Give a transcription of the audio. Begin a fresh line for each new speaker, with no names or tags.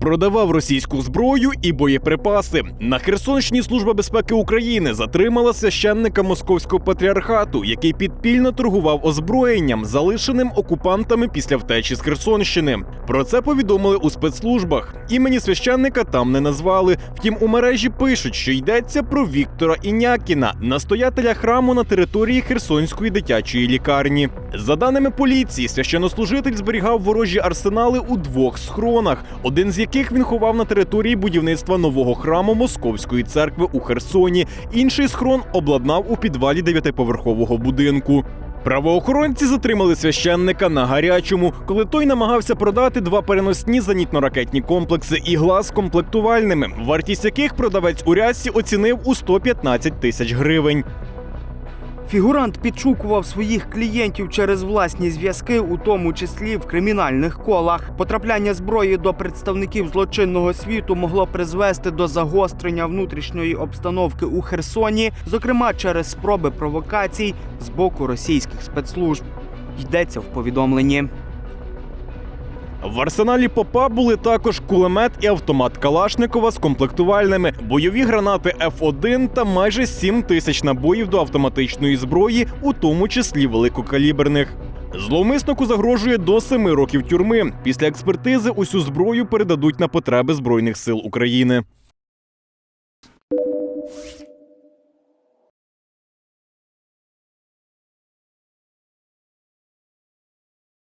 продавав російську зброю і боєприпаси. На Херсонщині служба безпеки України затримала священника московського патріархату, який підпільно торгував озброєнням, залишеним окупантами після втечі з Херсонщини. Про це повідомили у спецслужбах. Імені священника там не назвали. Втім, у мережі пишуть, що йдеться про Віктора Інякіна, настоятеля храму на території Херсонської дитячої лікарні. За даними поліції, священнослужитель зберігав ворожі арсенали у двох схронах, один з яких він ховав на території будівництва нового храму Московської церкви у Херсоні. Інший схрон обладнав у підвалі дев'ятиповерхового будинку. Правоохоронці затримали священника на гарячому, коли той намагався продати два переносні зенітно-ракетні комплекси ігла з комплектувальними, вартість яких продавець у рясі оцінив у 115 тисяч гривень.
Фігурант підшукував своїх клієнтів через власні зв'язки, у тому числі в кримінальних колах. Потрапляння зброї до представників злочинного світу могло призвести до загострення внутрішньої обстановки у Херсоні, зокрема через спроби провокацій з боку російських спецслужб. Йдеться в повідомленні.
В арсеналі попа були також кулемет і автомат Калашникова з комплектувальними, бойові гранати F1 та майже 7 тисяч набоїв до автоматичної зброї, у тому числі великокаліберних. Зловмиснику загрожує до семи років тюрми. Після експертизи усю зброю передадуть на потреби Збройних сил України.